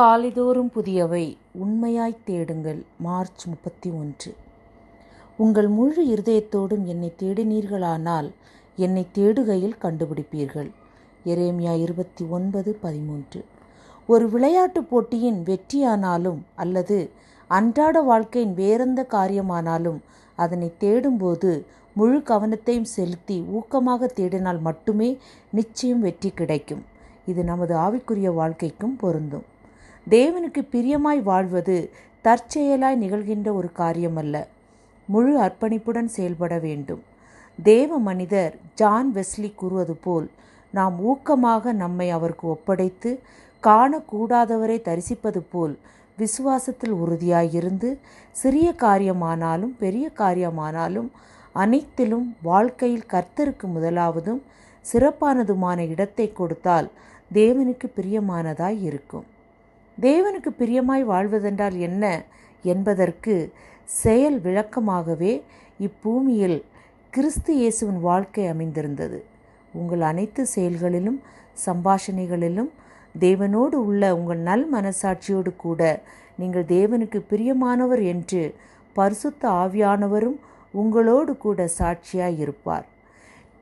காலைதோறும் புதியவை உண்மையாய்த் தேடுங்கள். மார்ச் முப்பத்தி ஒன்று. உங்கள் முழு இருதயத்தோடும் என்னை தேடினீர்களானால் என்னை தேடுகையில் கண்டுபிடிப்பீர்கள். எரேமியா இருபத்தி ஒன்பது பதிமூன்று. ஒரு விளையாட்டுப் போட்டியின் வெற்றியானாலும் அல்லது அன்றாட வாழ்க்கையின் வேறெந்த காரியமானாலும் அதனை தேடும்போது முழு கவனத்தையும் செலுத்தி ஊக்கமாக தேடினால் மட்டுமே நிச்சயம் வெற்றி கிடைக்கும். இது நமது ஆவிக்குரிய வாழ்க்கைக்கும் பொருந்தும். தேவனுக்கு பிரியமாய் வாழ்வது தற்செயலாய் நிகழ்கின்ற ஒரு காரியமல்ல. முழு அர்ப்பணிப்புடன் செயல்பட வேண்டும். தேவ மனிதர் ஜான் வெஸ்லி கூறுவது போல் நாம் ஊக்கமாக நம்மை அவருக்கு ஒப்படைத்து காணக்கூடாதவரை தரிசிப்பது போல் விசுவாசத்தில் உறுதியாயிருந்து சிறிய காரியமானாலும் பெரிய காரியமானாலும் அனைத்திலும் வாழ்க்கையில் கர்த்தருக்கு முதலாவதும் சிறப்பானதுமான இடத்தை கொடுத்தால் தேவனுக்கு பிரியமானதாய் இருக்கும். தேவனுக்கு பிரியமாய் வாழ்வதென்றால் என்ன என்பதற்கு செயல் விளக்கமாகவே இப்பூமியில் கிறிஸ்து இயேசுவின் வாழ்க்கை அமைந்திருந்தது. உங்கள் அனைத்து செயல்களிலும் சம்பாஷணைகளிலும் தேவனோடு உள்ள உங்கள் நல் மனசாட்சியோடு கூட நீங்கள் தேவனுக்கு பிரியமானவர் என்று பரிசுத்த ஆவியானவரும் உங்களோடு கூட சாட்சியாய் இருப்பார்.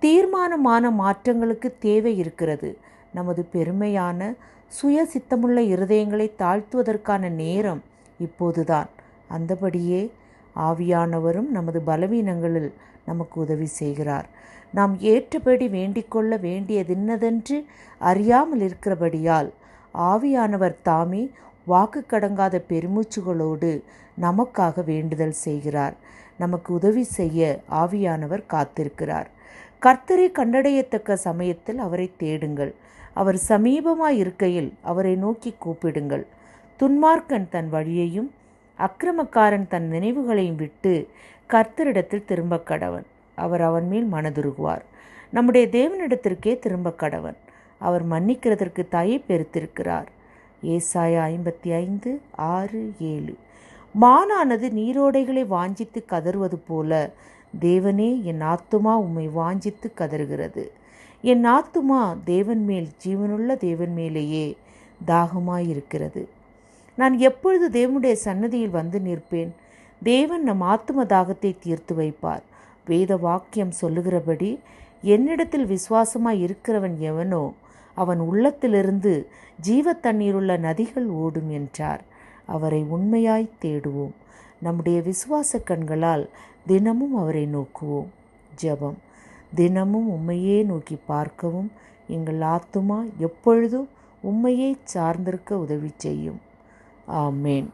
தீர்மானமான மாற்றங்களுக்கு தேவை இருக்கிறது. நமது பெருமையான சுய சித்தமுள்ள இருதயங்களை தாழ்த்துவதற்கான நேரம் இப்போதுதான். அந்தபடியே ஆவியானவரும் நமது பலவீனங்களில் நமக்கு உதவி செய்கிறார். நாம் ஏற்றபடி வேண்டிக்கொள்ள வேண்டியதென்னதென்று அறியாமல் இருக்கிறபடியால் ஆவியானவர் தாமே வாக்கு கடங்காத பெருமூச்சுகளோடு நமக்காக வேண்டுதல் செய்கிறார். நமக்கு உதவி செய்ய ஆவியானவர் காத்திருக்கிறார். கர்த்தரை கண்டடையத்தக்க சமயத்தில் அவரை தேடுங்கள். அவர் சமீபமாய் இருக்கையில் அவரை நோக்கி கூப்பிடுங்கள். துன்மார்க்கன் தன் வழியையும் அக்கிரமக்காரன் தன் நினைவுகளையும் விட்டு கர்த்தரிடத்தில் திரும்ப கடவன். அவர் அவன் மேல் மனதுருகுவார். நம்முடைய தேவனிடத்திற்கே திரும்ப கடவன். அவர் மன்னிக்கிறதற்கு தயை பெருத்திருக்கிறார். ஏசாயா ஐம்பத்தி ஐந்து ஆறு ஏழு. மானானது நீரோடைகளை வாஞ்சித்து கதறுவது போல தேவனே என் ஆத்துமா உம்மை வாஞ்சித்து கதறுகிறது. என் ஆத்துமா தேவன் மேல் ஜீவனுள்ள தேவன் மேலேயே தாகமாயிருக்கிறது. நான் எப்பொழுது தேவனுடைய சன்னதியில் வந்து நிற்பேன்? தேவன் நம் ஆத்தும தாகத்தை தீர்த்து வைப்பார். வேத வாக்கியம் சொல்லுகிறபடி என்னிடத்தில் விசுவாசமாய் இருக்கிறவன் எவனோ அவன் உள்ளத்திலிருந்து ஜீவ தண்ணீருள்ள நதிகள் ஓடும் என்றார். அவரை உண்மையாய் தேடுவோம். நம்முடைய விசுவாச கண்களால் தினமும் அவரை நோக்குவோம். ஜெபம். தினமும் உம்மையே நோக்கி பார்க்கவும் எங்கள் ஆத்துமா எப்பொழுதும் உம்மையே சார்ந்திருக்க உதவி செய்யும். ஆமேன்.